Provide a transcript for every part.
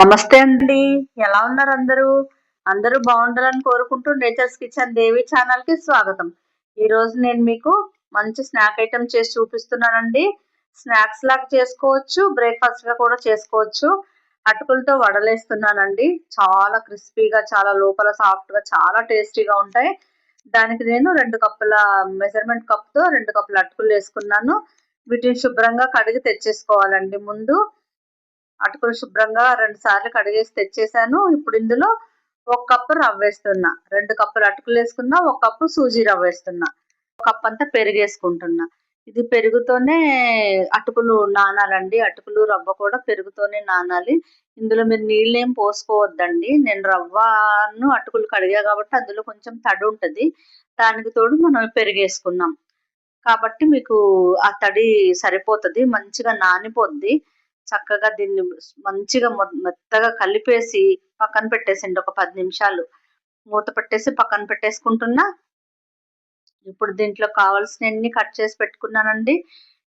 నమస్తే అండి. ఎలా ఉన్నారు అందరూ? అందరూ బాగుండాలని కోరుకుంటూ నేచర్స్ కిచెన్ దేవి ఛానల్కి స్వాగతం. ఈ రోజు నేను మీకు మంచి స్నాక్ ఐటమ్ చేసి చూపిస్తున్నానండి. స్నాక్స్ లాగా చేసుకోవచ్చు బ్రేక్ఫాస్ట్గా కూడా చేసుకోవచ్చు. అటుకులతో వడలేస్తున్నానండి. చాలా క్రిస్పీగా చాలా లోపల సాఫ్ట్గా చాలా టేస్టీగా ఉంటాయి. దానికి నేను రెండు కప్పుల మెజర్మెంట్ కప్తో రెండు కప్పుల అటుకులు వేసుకున్నాను. వీటిని శుభ్రంగా కడిగి తెచ్చేసుకోవాలండి ముందు. అటుకులు శుభ్రంగా రెండు సార్లు కడిగేసి తెచ్చేసాను. ఇప్పుడు ఇందులో ఒక కప్పు రవ్వ వేస్తున్నా. రెండు కప్పులు అటుకులు వేసుకున్నా ఒక కప్పు సూజీ రవ్వ వేస్తున్నా. ఒక కప్ అంతా పెరుగు వేసుకుంటున్నా. ఇది పెరుగుతోనే అటుకులు నానాలండి. అటుకులు రవ్వ కూడా పెరుగుతోనే నానాలి. ఇందులో మీరు నీళ్ళు ఏం పోసుకోవద్దండి. నేను రవ్వను అటుకులు కడిగా కాబట్టి అందులో కొంచెం తడి ఉంటుంది. దానికి తోడు మనం పెరిగేసుకున్నాం కాబట్టి మీకు ఆ తడి సరిపోతుంది మంచిగా నానిపోద్ది. చక్కగా దీన్ని మంచిగా మెత్తగా కలిపేసి పక్కన పెట్టేసిండి ఒక పది నిమిషాలు. మూత పెట్టేసి పక్కన పెట్టేసుకుంటున్నా. ఇప్పుడు దీంట్లో కావాల్సినవన్నీ కట్ చేసి పెట్టుకున్నానండి.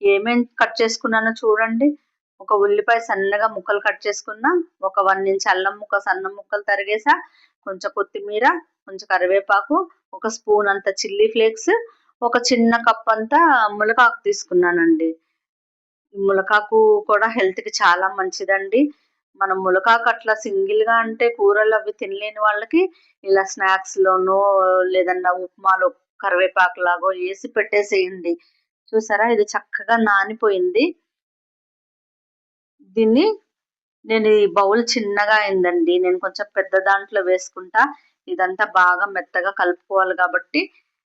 ఏమేం కట్ చేసుకున్నానో చూడండి. ఒక ఉల్లిపాయ సన్నగా ముక్కలు కట్ చేసుకున్నా. ఒక వన్ ఇంచ్ అల్లం ముక్క సన్న ముక్కలు తరిగేసా. కొంచెం కొత్తిమీర కొంచెం కరివేపాకు ఒక స్పూన్ అంత చిల్లీ ఫ్లేక్స్ ఒక చిన్న కప్ అంతా ములకాకు తీసుకున్నానండి. ములకాకు కూడా హెల్త్కి చాలా మంచిదండి. మనం ములకాకు అట్లా సింగిల్గా అంటే కూరలు అవి తినలేని వాళ్ళకి ఇలా స్నాక్స్ లోనో లేదన్నా ఉప్మాలో కరివేపాకు లాగో వేసి పెట్టేసేయండి. చూసారా? ఇది చక్కగా నానిపోయింది. దీన్ని నేను ఈ బౌల్ చిన్నగా అయిందండి. నేను కొంచెం పెద్ద దాంట్లో వేసుకుంటా. ఇదంతా బాగా మెత్తగా కలుపుకోవాలి కాబట్టి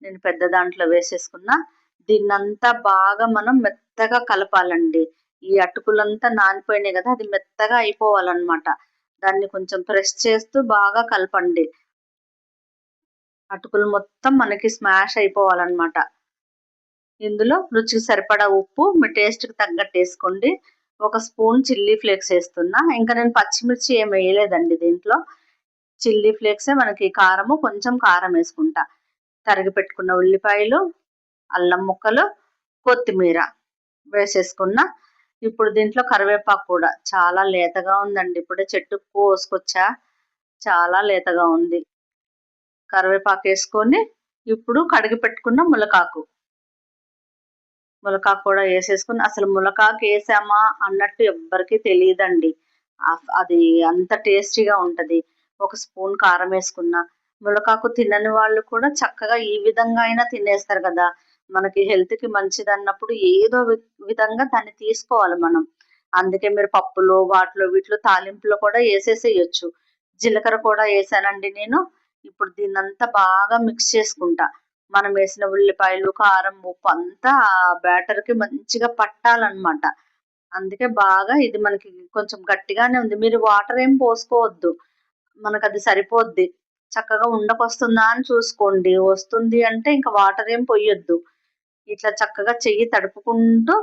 నేను పెద్ద దాంట్లో వేసేసుకున్నా. దీన్నంతా బాగా మనం మెత్తగా కలపాలండి. ఈ అటుకులంతా నానిపోయినాయి కదా అది మెత్తగా అయిపోవాలన్నమాట. దాన్ని కొంచెం ప్రెస్ చేస్తూ బాగా కలపండి. అటుకులు మొత్తం మనకి స్మాష్ అయిపోవాలన్నమాట. ఇందులో రుచికి సరిపడా ఉప్పు మీ టేస్ట్కి తగ్గట్టు వేసుకోండి. ఒక స్పూన్ చిల్లీ ఫ్లేక్స్ వేస్తున్నా. ఇంకా నేను పచ్చిమిర్చి ఏం వేయలేదండి దీంట్లో. చిల్లీ ఫ్లేక్సే మనకి కారము కొంచెం కారం వేసుకుంటా. తరిగి పెట్టుకున్న ఉల్లిపాయలు అల్లం ముక్కలు కొత్తిమీర వేసేసుకున్న ఇప్పుడు దీంట్లో కరివేపాకు కూడా చాలా లేతగా ఉందండి. ఇప్పుడే చెట్టు కోసుకొచ్చా చాలా లేతగా ఉంది. కరివేపాకు వేసుకొని ఇప్పుడు కడిగి పెట్టుకున్న ములకాకు. ములకాకు కూడా వేసేసుకుని అసలు ములకాకు వేసామా అన్నట్టు ఎవ్వరికి తెలియదండి. అది అంత టేస్టీగా ఉంటుంది. ఒక స్పూన్ కారం వేసుకున్నా ములకాకు తినని వాళ్ళు కూడా చక్కగా ఈ విధంగా అయినా తినేస్తారు కదా. మనకి హెల్త్కి మంచిది అన్నప్పుడు ఏదో విధంగా దాన్ని తీసుకోవాలి మనం. అందుకే మీరు పప్పులో వాటిలో వీటిలో తాలింపులో కూడా వేసేసేయచ్చు. జీలకర్ర కూడా వేసానండి నేను. ఇప్పుడు దీన్నంతా బాగా మిక్స్ చేసుకుంటా. మనం వేసిన ఉల్లిపాయలు కారం ఉప్పు అంతా ఆ బ్యాటర్కి మంచిగా పట్టాలన్నమాట. అందుకే బాగా ఇది మనకి కొంచెం గట్టిగానే ఉంది. మీరు వాటర్ ఏం పోసుకోవద్దు. మనకు అది సరిపోద్ది. చక్కగా ఉండకొస్తుందా అని చూసుకోండి. వస్తుంది అంటే ఇంకా వాటర్ ఏం పొయ్యొద్దు ఇట్లా చక్కగా చెయ్యి తడుపుకుంటూ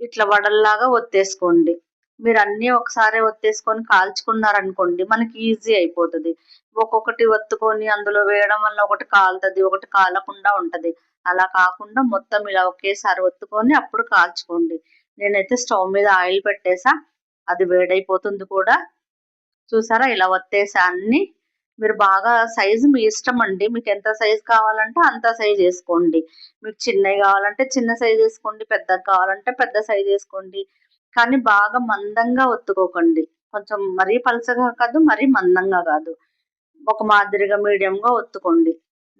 ఇట్లా వడల్లాగా ఒత్తేసుకోండి. మీరు అన్నీ ఒకసారి ఒత్తేసుకొని కాల్చుకున్నారనుకోండి మనకి ఈజీ అయిపోతుంది. ఒక్కొక్కటి ఒత్తుకొని అందులో వేయడం వల్ల ఒకటి కాలుతుంది ఒకటి కాలకుండా ఉంటది. అలా కాకుండా మొత్తం ఇలా ఒకేసారి ఒత్తుకొని అప్పుడు కాల్చుకోండి. నేనైతే స్టవ్ మీద ఆయిల్ పెట్టేసా. అది వేడైపోతుంది కూడా. చూసారా? ఇలా ఒత్తేసా అన్ని. మీరు బాగా సైజు మీ ఇష్టం అండి మీకు ఎంత సైజు కావాలంటే అంత సైజు వేసుకోండి. మీకు చిన్నవి కావాలంటే చిన్న సైజ్ వేసుకోండి. పెద్దగా కావాలంటే పెద్ద సైజు వేసుకోండి. కానీ బాగా మందంగా ఒత్తుకోకండి. కొంచెం మరీ పలసగా కాదు మరీ మందంగా కాదు. ఒక మాదిరిగా మీడియంగా ఒత్తుకోండి.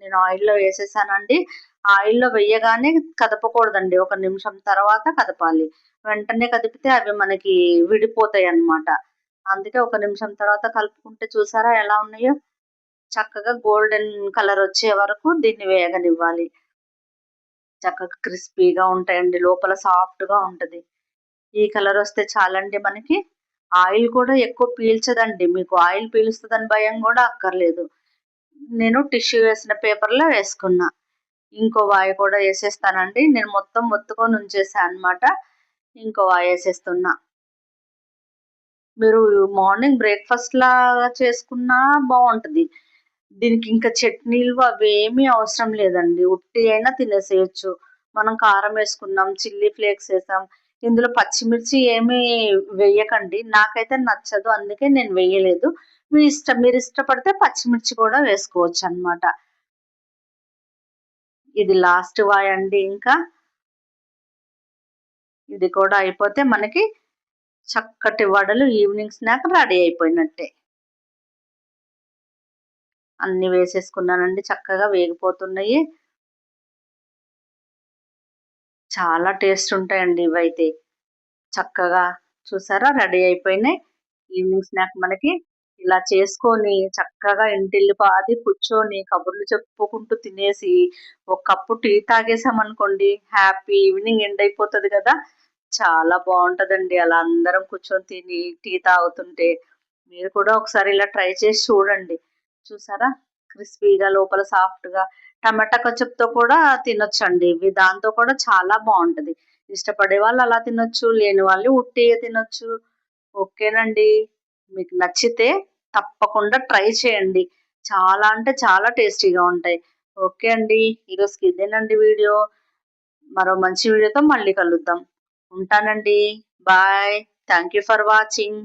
నేను ఆయిల్లో వేసేసానండి. ఆయిల్లో వేయగానే కదపకూడదండి. ఒక నిమిషం తర్వాత కదపాలి. వెంటనే కదిపితే అవి మనకి విడిపోతాయి అన్నమాట అందుకే ఒక నిమిషం తర్వాత కలుపుకుంటే చూసారా ఎలా ఉన్నాయో? చక్కగా గోల్డెన్ కలర్ వచ్చే వరకు దీన్ని వేయగనివ్వాలి చక్కగా క్రిస్పీగా ఉంటాయండి లోపల సాఫ్ట్గా ఉంటుంది. ఈ కలర్ వస్తే చాలండి మనకి. ఆయిల్ కూడా ఎక్కువ పీల్చదండి. మీకు ఆయిల్ పీలుస్తుందని భయం కూడా అక్కర్లేదు. నేను టిష్యూ వేసిన పేపర్లో వేసుకున్నా. ఇంకో వాయి కూడా వేసేస్తానండి. నేను మొత్తం ఒత్తుకొని ఉంచేసాను అనమాట ఇంకో వాయి వేసేస్తున్నా. మీరు మార్నింగ్ బ్రేక్ఫాస్ట్ లాగా చేసుకున్నా బాగుంటుంది. దీనికి ఇంకా చట్నీలు అవేమీ అవసరం లేదండి. ఉట్టి అయినా తినేసేయచ్చు. మనం కారం వేసుకున్నాం చిల్లీ ఫ్లేక్స్ వేసాం. ఇందులో పచ్చిమిర్చి ఏమీ వేయకండి. నాకైతే నచ్చదు. అందుకే నేను వేయలేదు. మీ ఇష్టం మీరు ఇష్టపడితే పచ్చిమిర్చి కూడా వేసుకోవచ్చు అనమాట ఇది లాస్ట్ వాయ్ అండి ఇంకా? ఇది కూడా అయిపోతే మనకి చక్కటి వడలు ఈవినింగ్ స్నాక్ రెడీ అయిపోయినట్టే. అన్ని వేసేసుకున్నానండి చక్కగా వేగిపోతున్నాయి. చాలా టేస్ట్ ఉంటాయండి ఇవైతే. చక్కగా చూసారా? రెడీ అయిపోయినాయి. ఈవినింగ్ స్నాక్ మనకి ఇలా చేసుకొని చక్కగా ఇంటిల్లి పాది కూర్చొని కబుర్లు చెప్పుకుంటూ తినేసి ఒక కప్పు టీ తాగేసామనుకోండి హ్యాపీ ఈవినింగ్ ఎండ్ అయిపోతుంది కదా. చాలా బాగుంటుందండి. అలా అందరం కూర్చొని తిని టీ తాగుతుంటే మీరు కూడా ఒకసారి ఇలా ట్రై చేసి చూడండి. చూసారా? క్రిస్పీగా లోపల సాఫ్ట్గా టమాటా కచప్తో కూడా తినొచ్చండి. ఇవి దాంతో కూడా చాలా బాగుంటుంది. ఇష్టపడే వాళ్ళు అలా తినొచ్చు లేని వాళ్ళు ఉట్టిగా తినొచ్చు. ఓకేనండి. మీకు నచ్చితే తప్పకుండా ట్రై చేయండి. చాలా అంటే చాలా టేస్టీగా ఉంటాయి. ఓకే అండి. ఈరోజుకి ఇదేనండి వీడియో. మరో మంచి వీడియోతో మళ్ళీ కలుద్దాం. ఉంటానండి. Bye. Thank you for watching.